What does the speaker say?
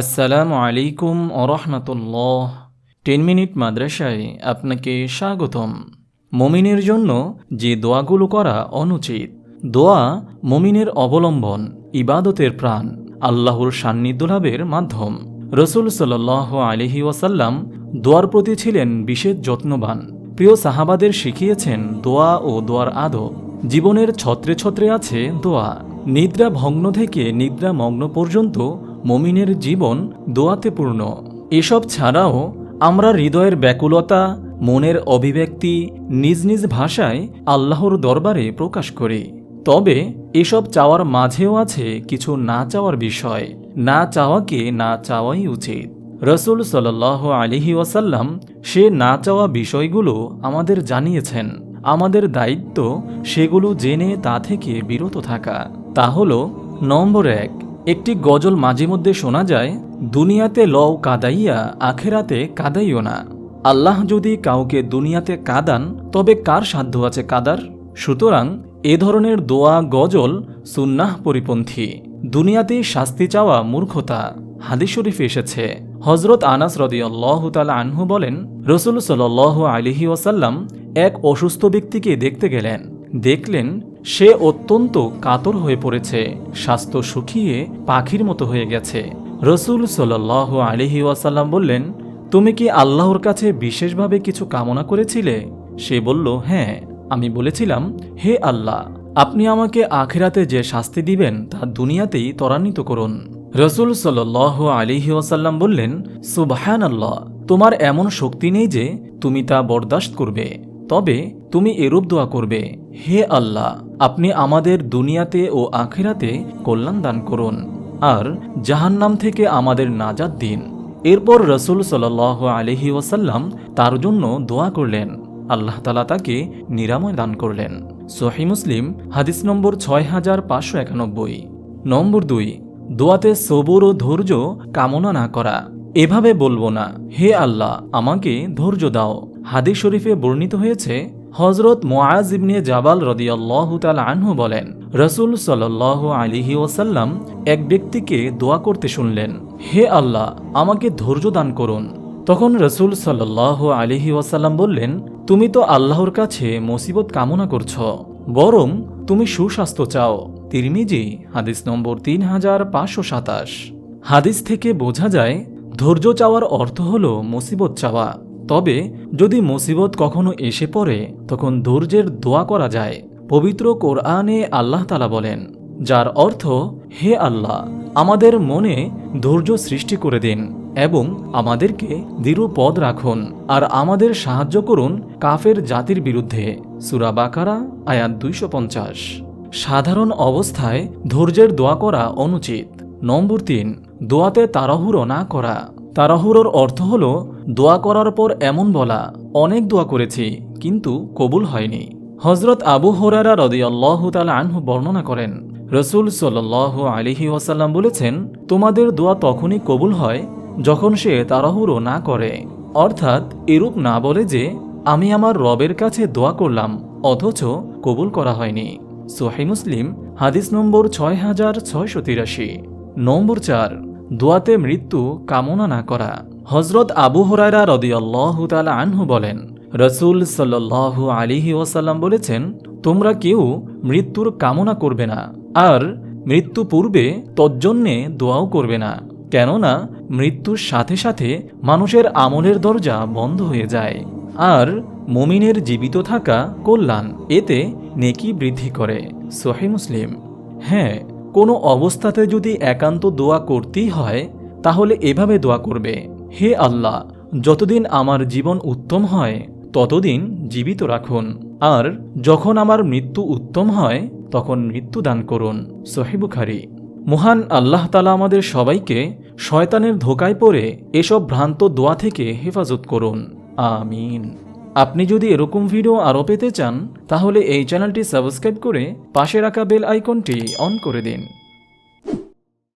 আসসালামু আলাইকুম ওরহমতুল্লাহ টেন মিনিট মাদ্রাসায় আপনাকে স্বাগতম। মমিনের জন্য যে দোয়াগুলো করা অনুচিত, দোয়া মমিনের অবলম্বন, ইবাদতের প্রাণ, আল্লাহর সান্নিধ্য লাভের মাধ্যম। রসুল সাল আলিহি ওয়াসাল্লাম দোয়ার প্রতি ছিলেন বিশেষ যত্নবান। প্রিয় সাহাবাদের শিখিয়েছেন দোয়া ও দোয়ার আদব। জীবনের ছত্রে ছত্রে আছে দোয়া। নিদ্রা ভগ্ন থেকে নিদ্রা মগ্ন পর্যন্ত মমিনের জীবন দোয়াতে পূর্ণ। এসব ছাড়াও আমরা হৃদয়ের ব্যাকুলতা, মনের অভিব্যক্তি নিজ নিজ ভাষায় আল্লাহর দরবারে প্রকাশ করি। তবে এসব চাওয়ার মাঝেও আছে কিছু না চাওয়ার বিষয়। না চাওয়াকে না চাওয়াই উচিত। রসুল সাল আলিহি ওয়াসাল্লাম সে না চাওয়া বিষয়গুলো আমাদের জানিয়েছেন। আমাদের দায়িত্ব সেগুলো জেনে তা থেকে বিরত থাকা। তা হল, নম্বর এক একটি গজল মাঝে মধ্যে শোনা যায়, দুনিয়াতে লও কাদাইয়া, আখেরাতে কাদাইও না। আল্লাহ যদি কাউকে দুনিয়াতে কাদান, তবে কার সাধ্য আছে কাদার? সুতরাং এ ধরনের দোয়া গজল সুন্নাহ পরিপন্থী। দুনিয়াতে শাস্তি চাওয়া মূর্খতা। হাদিস শরীফ এসেছে। হজরত আনাস রদি আল্লাহ আনহু বলেন, রসুল সাল আলিহি ওয়াসাল্লাম এক অসুস্থ ব্যক্তিকে দেখতে গেলেন। দেখলেন সে অত্যন্ত কাতর হয়ে পড়েছে, স্বাস্থ্য শুকিয়ে পাখির মতো হয়ে গেছে। রসুল সাল আলিহি ওয়াসাল্লাম বললেন, তুমি কি আল্লাহর কাছে বিশেষভাবে কিছু কামনা করেছিলে? সে বলল হ্যাঁ আমি বলেছিলাম, হে আল্লাহ, আপনি আমাকে আখেরাতে যে শাস্তি দিবেন তা দুনিয়াতেই ত্বরান্বিত করুন। রসুল সাল আলিহি ওয়াসাল্লাম বললেন সুবাহান আল্লাহ তোমার এমন শক্তি নেই যে তুমি তা বরদাস্ত করবে। তবে তুমি এরূপ দোয়া করবে, হে আল্লাহ, আপনি আমাদের দুনিয়াতে ও আখেরাতে কল্যাণ দান করুন, আর জাহান্নাম থেকে আমাদের নাজাদ দিন। এরপর রসুল সাল আলহি ওয়াসাল্লাম তার জন্য দোয়া করলেন। আল্লাহ তালা তাকে নিরাময় দান করলেন। সোহি মুসলিম, হাদিস নম্বর ছয় হাজার পাঁচশো একানব্বই। নম্বর দুই, দোয়াতে সবুর ও ধৈর্য কামনা না করা। এভাবে বলব না, হে আল্লাহ, আমাকে ধৈর্য দাও। হাদিস শরীফে বর্ণিত হয়েছে হজরত মোয়াজ ইবনে জাবাল রদিয়াল্লাহ তাল আনহু বলেন, রসুল সাল আলিহি ওসাল্লাম এক ব্যক্তিকে দোয়া করতে শুনলেন, হে আল্লাহ, আমাকে ধৈর্য দান করুন। তখন রসুল সাল্লাহ আলিহি ওয়াসাল্লাম বললেন, তুমি তো আল্লাহর কাছে মুসিবত কামনা করছ, বরং তুমি সুস্বাস্থ্য চাও। তিরমিজি, হাদিস নম্বর তিন হাজার পাঁচশো সাতাশ। হাদিস থেকে বোঝা যায়, ধৈর্য চাওয়ার অর্থ হল মুসিবত চাওয়া। তবে যদি মুসিবত কখনো এসে পড়ে, তখন ধৈর্যের দোয়া করা যায়। পবিত্র কোরআনে আল্লাহ তালা বলেন, যার অর্থ, হে আল্লাহ, আমাদের মনে ধৈর্য সৃষ্টি করে দিন এবং আমাদেরকে দৃঢ় পদ রাখুন আর আমাদের সাহায্য করুন কাফের জাতির বিরুদ্ধে। সুরা বাকারা, আয়াত দুইশো পঞ্চাশ। সাধারণ অবস্থায় ধৈর্যের দোয়া করা অনুচিত। নম্বর তিন, দোয়াতে তাড়াহুড়ো না করা। তাড়াহুড়োর অর্থ হল দোয়া করার পর এমন বলা, অনেক দোয়া করেছি, কিন্তু কবুল হয়নি। হজরত আবু হরারা রদিয়াল্লাহ তালা আনহু বর্ণনা করেন, রসুল সাল আলিহি ওয়াসাল্লাম বলেছেন, তোমাদের দোয়া তখনই কবুল হয় যখন সে তাড়াহুড়ো না করে। অর্থাৎ এরূপ না বলে যে, আমি আমার রবের কাছে দোয়া করলাম, অথচ কবুল করা হয়নি। সোহাই মুসলিম, হাদিস নম্বর ছয় হাজার ছয়শো তিরাশি। নম্বর চার, দোয়াতে মৃত্যু কামনা না করা। হজরত আবু হরাইরা রদিয়াল্লাহ তালা আনহু বলেন, রসুল সাল্লাহ আলিহি ওসাল্লাম বলেছেন, তোমরা কেউ মৃত্যুর কামনা করবে না, আর মৃত্যু পূর্বে তজ্জন্যে দোয়াও করবে না, কেননা মৃত্যুর সাথে সাথে মানুষের আমলের দরজা বন্ধ হয়ে যায়, আর মমিনের জীবিত থাকা কল্যাণ এতে নেকি বৃদ্ধি করে। সোহে মুসলিম। হ্যাঁ কোনো অবস্থাতে যদি একান্ত দোয়া করতেই হয়, তাহলে এভাবে দোয়া করবে। হে আল্লাহ, যতদিন আমার জীবন উত্তম হয়, ততদিন জীবিত রাখুন। আর যখন আমার মৃত্যু উত্তম হয়, তখন মৃত্যু দান করুন। সহিবুখারি মহান আল্লাহ তালা আমাদের সবাইকে শয়তানের ধোকায় পড়ে এসব ভ্রান্ত দোয়া থেকে হেফাজত করুন। আমিন। আপনি যদি এরকম ভিডিও আরও পেতে চান, তাহলে এই চ্যানেলটি সাবস্ক্রাইব করে পাশে রাখা বেল আইকনটি অন করে দিন।